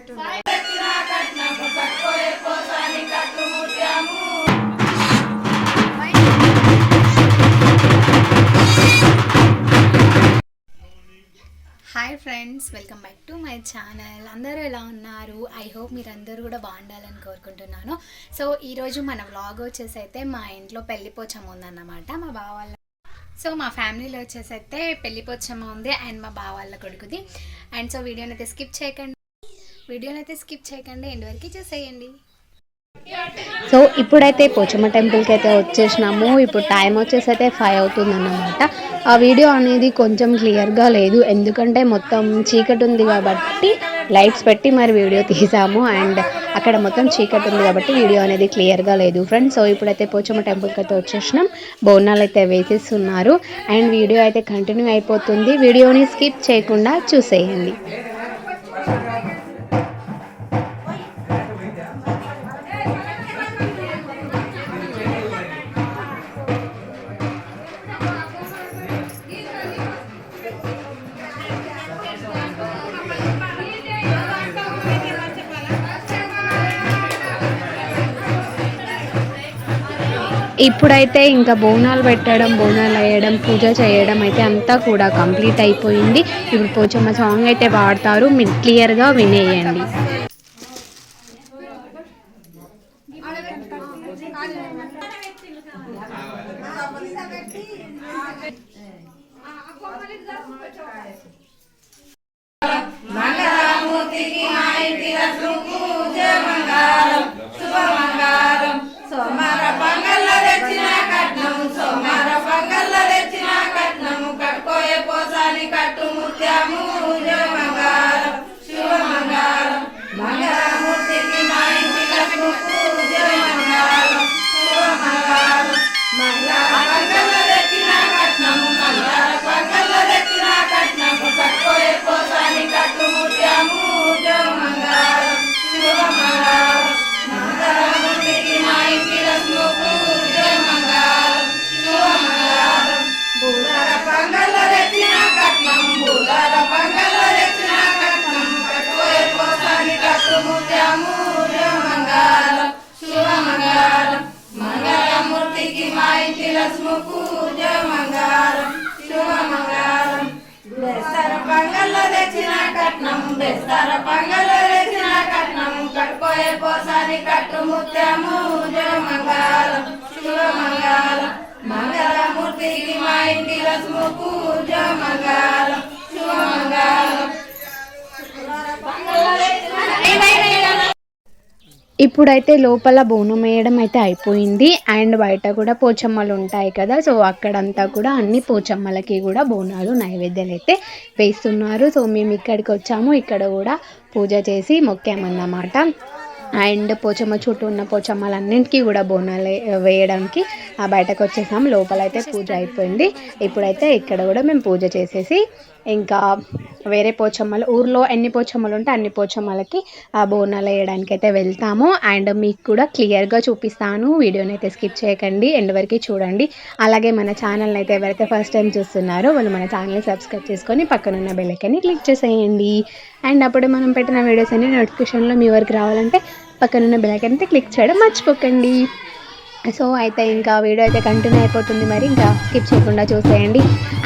పెట్టు hi friends welcome back to my channel. అందరూ ఎలా ఉన్నారు? ఐ హోప్ మీరందరూ కూడా బాగుండాలని కోరుకుంటున్నాను. సో ఈరోజు మన వ్లాగ్ వచ్చేసి అయితే మా ఇంట్లో పెళ్ళిపోచం ఉందన్నమాట. మా బావ వాళ్ళ సో మా ఫ్యామిలీలో వచ్చేసి అయితే పెళ్ళిపోచమ్మ ఉంది అండ్ మా బావ వాళ్ళ కొడుకుది. అండ్ సో వీడియోని అయితే స్కిప్ చేయకండి. వీడియోని అయితే స్కిప్ చేయకండి ఎండ్ వరకు చేసేయండి. సో ఇప్పుడైతే పోచమ్మ టెంపుల్కి అయితే వచ్చేసినాము. ఇప్పుడు టైం వచ్చేసి అయితే ఫైవ్ అవుతుంది అన్నమాట ఆ వీడియో అనేది కొంచెం క్లియర్గా లేదు. ఎందుకంటే మొత్తం చీకటి ఉంది కాబట్టి లైట్స్ పెట్టి మరి వీడియో తీసాము. అండ్ అక్కడ మొత్తం చీకటి ఉంది కాబట్టి వీడియో అనేది క్లియర్గా లేదు. ఫ్రెండ్స్ సో ఇప్పుడైతే పోచమ్మ టెంపుల్కి అయితే వచ్చేసినాం. బోనాలు అయితే వేసేస్తున్నారు. అండ్ వీడియో అయితే కంటిన్యూ అయిపోతుంది. వీడియోని స్కిప్ చేయకుండా చూసేయండి. ఇప్పుడైతే ఇంకా బోనాలు పెట్టడం బోనాలు వేయడం పూజ చేయడం అయితే అంతా కూడా కంప్లీట్ అయిపోయింది. ఇప్పుడు పోచమ్మ సాంగ్ అయితే పాడతారు. మీరు క్లియర్గా వినేయండి. సోమార ఇంటి లక్ష్మి పూజ మంగారం శివ మంగారం బెస్తర పంగల్ల తెచ్చిన కట్నం బెస్తర పంగల్ల తెచ్చిన కట్నం. కట్టుకోయే పోసాని కట్టు ముత్యము మంగారం శివ మంగారం మంగళమూర్తికి మా ఇంటి లక్ష్మి పూజ మంగారం శివ మంగారం ఇప్పుడైతే లోపల బోనం వేయడం అయితే అయిపోయింది. అండ్ బయట కూడా పోచమ్మలు ఉంటాయి కదా సో అక్కడంతా కూడా అన్ని పోచమ్మలకి కూడా బోనాలు నైవేద్యాలు అయితే వేస్తున్నారు. సో మేము ఇక్కడికి వచ్చాము. ఇక్కడ కూడా పూజ చేసి మొక్కామన్నమాట. అండ్ పోచమ్మ చుట్టూ ఉన్న పోచమ్మలన్నింటికీ కూడా బోనాలు వేయడానికి ఆ బయటకు వచ్చేసాం లోపల అయితే పూజ అయిపోయింది. ఇప్పుడైతే ఇక్కడ కూడా మేము పూజ చేసేసి ఇంకా వేరే పోచమ్మలు ఊర్లో ఎన్ని పోచమ్మలు ఉంటే అన్ని పోచమ్మలకి ఆ బోనాలు వేయడానికి అయితే వెళ్తాము. అండ్ మీకు కూడా క్లియర్గా చూపిస్తాను. వీడియోని అయితే స్కిప్ చేయకండి ఎండ్ వరకు చూడండి. అలాగే మన ఛానల్ని అయితే ఎవరైతే ఫస్ట్ టైం చూస్తున్నారో వాళ్ళు మన ఛానల్ని సబ్స్క్రైబ్ చేసుకొని పక్కనున్న బెల్ క్లిక్ చేసేయండి. అండ్ అప్పుడు మనం పెట్టిన వీడియోస్ అన్ని నోటిఫికేషన్లో మీ వరకు రావాలంటే పక్కనున్న బెల్ అయితే క్లిక్ చేయడం మర్చిపోకండి. సో అయితే ఇంకా వీడియో అయితే కంటిన్యూ అయిపోతుంది మరి. ఇంకా స్కిప్ చేయకుండా చూసేయండి.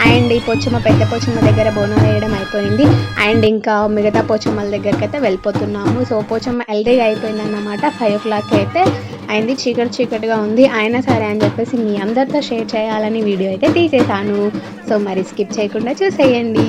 అండ్ ఈ పొచ్చమ్మ పెద్ద పొచ్చమ్మ దగ్గర బోనం వేయడం అయిపోయింది. అండ్ ఇంకా మిగతా పోచమ్మల దగ్గరికి అయితే వెళ్ళిపోతున్నాము. సో పోచమ్మ ఎల్డీగా అయిపోయింది అన్నమాట ఫైవ్ ఓ క్లాక్ అయితే అయింది. చీకటి చీకటిగా ఉంది. అయినా సరే అని చెప్పేసి మీ అందరితో షేర్ చేయాలని వీడియో అయితే తీసేసాను సో మరి స్కిప్ చేయకుండా చూసేయండి.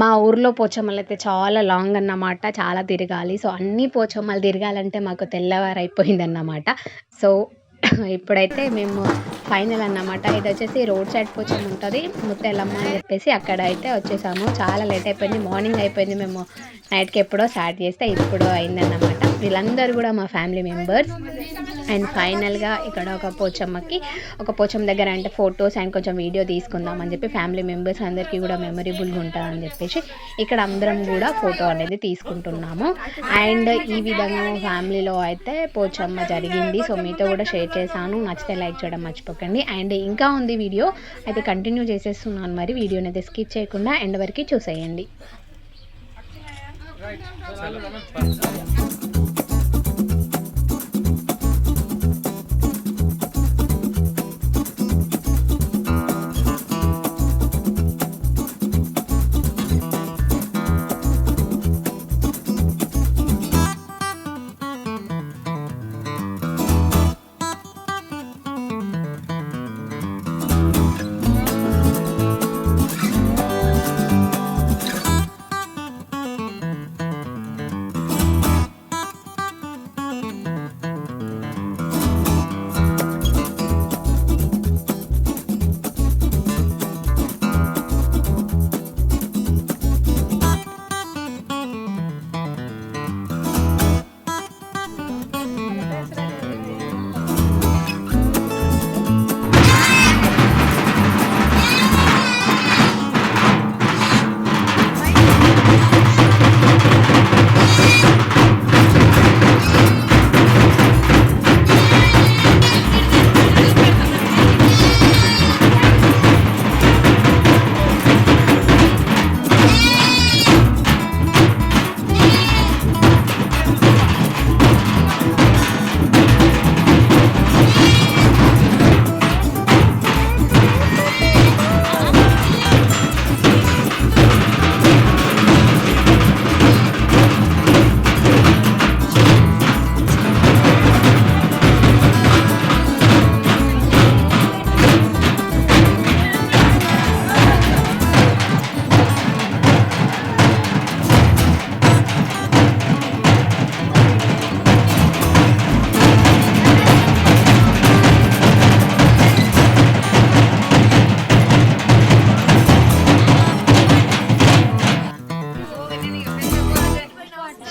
మా ఊర్లో పోచమ్మలు అయితే చాలా లాంగ్ అన్నమాట చాలా తిరగాలి. సో అన్ని పోచమ్మలు తిరగాలంటే మాకు తెల్లవారు అయిపోయింది అన్నమాట సో ఇప్పుడైతే మేము ఫైనల్ అన్నమాట. ఇది వచ్చేసి రోడ్ సైడ్ పోచమ్మ ఉంటుంది. ముత్తెల్లమ్మ అని చెప్పేసి అక్కడ అయితే వచ్చేసాము. చాలా లేట్ అయిపోయింది. మార్నింగ్ అయిపోయింది. మేము నైట్కి ఎప్పుడో స్టార్ట్ చేస్తే ఇప్పుడు అయిందన్నమాట. వీళ్ళందరూ కూడా మా ఫ్యామిలీ మెంబర్స్. అండ్ ఫైనల్గా ఇక్కడ ఒక పోచమ్మకి ఒక పోచమ్మ దగ్గర అంటే ఫొటోస్ అండ్ కొంచెం వీడియో తీసుకుందాం అని చెప్పి ఫ్యామిలీ మెంబర్స్ అందరికీ కూడా మెమొరబుల్గా ఉంటుందని చెప్పేసి ఇక్కడ అందరం కూడా ఫోటో అనేది తీసుకుంటున్నాము. అండ్ ఈ విధంగా మా ఫ్యామిలీలో అయితే పోచమ్మ జరిగింది. సో మీతో కూడా షేర్ చేశాను. నచ్చితే లైక్ చేయడం మర్చిపోకండి. అండ్ ఇంకా ఉంది వీడియో. అయితే కంటిన్యూ చేసేస్తున్నాను. మరి వీడియోని అయితే స్కిప్ చేయకుండా ఎండ్ వరకు చూసేయండి.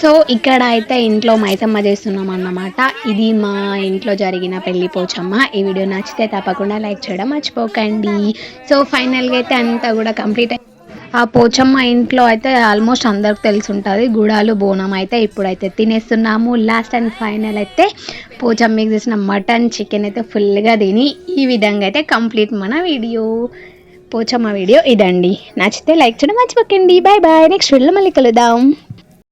సో ఇక్కడ అయితే ఇంట్లో మైసమ్మ చేస్తున్నాం అన్నమాట ఇది మా ఇంట్లో జరిగిన పెళ్ళి పోచమ్మ. ఈ వీడియో నచ్చితే తప్పకుండా లైక్ చేయడం మర్చిపోకండి. సో ఫైనల్గా అయితే అంతా కూడా కంప్లీట్ ఆ పోచమ్మ ఇంట్లో అయితే ఆల్మోస్ట్ అందరికి తెలిసి ఉంటుంది గుడాలు బోనం అయితే ఇప్పుడైతే తినేస్తున్నాము. లాస్ట్ అండ్ ఫైనల్ అయితే పోచమ్మకి చేసిన మటన్ చికెన్ అయితే ఫుల్గా తిని ఈ విధంగా అయితే కంప్లీట్ మన వీడియో. పోచమ్మ వీడియో ఇదండి. నచ్చితే లైక్ చేయడం మర్చిపోకండి. Bye bye. నెక్స్ట్ వీడియోలో మళ్ళీ కలుద్దాం.